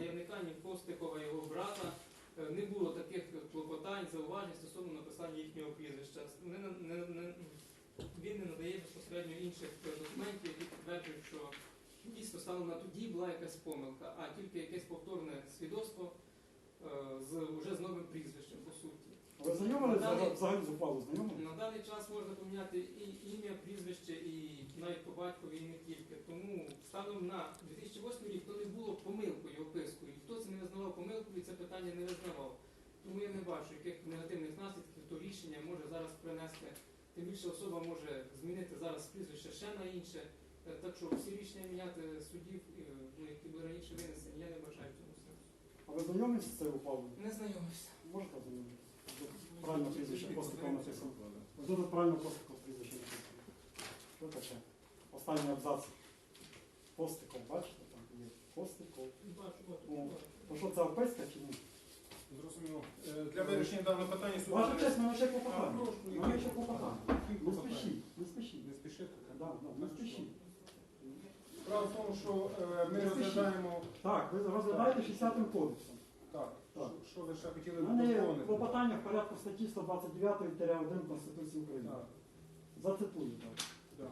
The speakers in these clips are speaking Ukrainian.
заявника, ні Костикова, його брата е, не було таких клопотань, зауважень стосовно написання їхнього прізвища. Не, не, не, він не надає безпосередньо інших е, документів, які підтверджують, що дійсно на тоді була якась помилка, а тільки якесь повторне свідоцтво е, з уже з новим прізвищем, по суті. Ви знайомили взагалі- з ухвалою знайомі? На даний час можна поміняти і ім'я, прізвище, і навіть по батькові, і не тільки. Тому станом на 2008 рік то не було помилкою опискою. Хто це не визнавав помилкою, це питання не визнавав. Тому я не бачу, яких негативних наслідків то рішення може зараз принести. Тим більше особа може змінити зараз прізвище ще на інше. Е, Так що всі рішення міняти судів, е, ну, які були раніше винесені, я не бажаю цьому сенсу. А ви знайомі з цією ухвалою? Не знайомився. Можете знайомитися? Тут Правильно прізвище Костикова написано. Тут правильно Костиков прізвище написано. Що таке? Останній абзац. Костиков, бачите? От, Ну, що це описка чи ні? Зрозуміло. Е, Для вирішення даного питання суд... Ваша честь, мене ще А, клопотання. прошу, Мене ще клопотання. Не спішіть, не спішіть. Не спішити? Да, да, не спішіть. Справа в тому, що е, ми спішіть. розглядаємо... Так, ви розглядаєте 60-м кодексом. Так, Так. що- що ви ще хотіли У мене є доповнити? клопотання в порядку статті 129-1 Конституції України. Так, Зацитую так. так.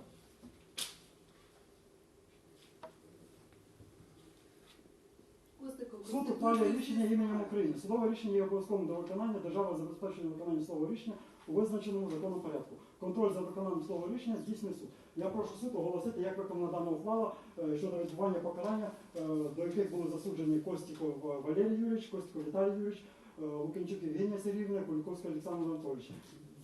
Костиков. Суд ухвалює рішення іменем України. Судове рішення є обов'язковим до виконання. Держава забезпечує виконання слова рішення у визначеному законом порядку. Контроль за виконанням слова рішення здійснює суд. Я прошу суд оголосити, як виконана дана ухвала е, щодо відбування покарання, е, до яких були засуджені Костіков Валерій Юрійович, Костіков Віталій Юрійович, е, Лукінчук Євгенія Сергіївна, Куліковський Олександр Анатолійович.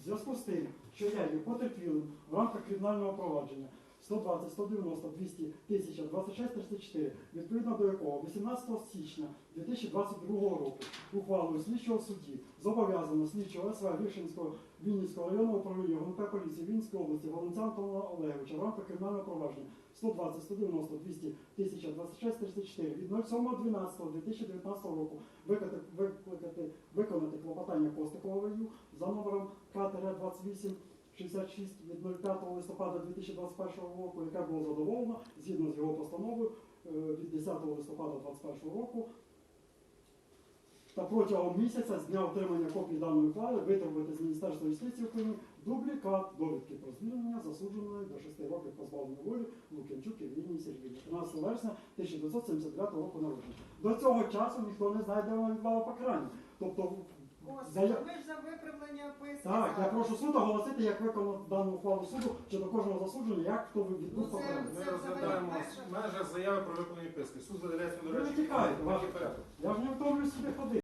В зв'язку з тим, що я є потерпілим в рамках кримінального провадження 120, 190, 200, 1000, 26, 34, відповідно до якого 18 січня 2022 року ухвалою слідчого судді зобов'язано слідчого СВ Рішинського Вінницького районного управління ГУНП поліції Вінницької області Валенця Антона Олеговича в рамках кримінального провадження 120, 190, 200, 1000, 26, 34 від 07.12.2019 року виконати, викликати, виконати клопотання Костиковою за номером К-28 66 від 05 листопада 2021 року, яке було задоволено згідно з його постановою е, від 10 листопада 2021 року. Та протягом місяця з дня отримання копії даної ухвали витребувати з Міністерства юстиції України дублікат довідки про звільнення засудженої до 6 років позбавлення волі Лук'янчук Євгенії Сергіївні 13 вересня 1979 року народження. До цього часу ніхто не знає, де вона відбувала покарання. Тобто Господи, зая- ми ж за виправлення описки. Так, я прошу суд оголосити, як виконав дану ухвалу суду щодо кожного засудження, як хто відбув Ну. Ми розглядаємо межах заяви про виконання писки. Суд задається до ну, речі. Я ж не втомлюю сюди ходити.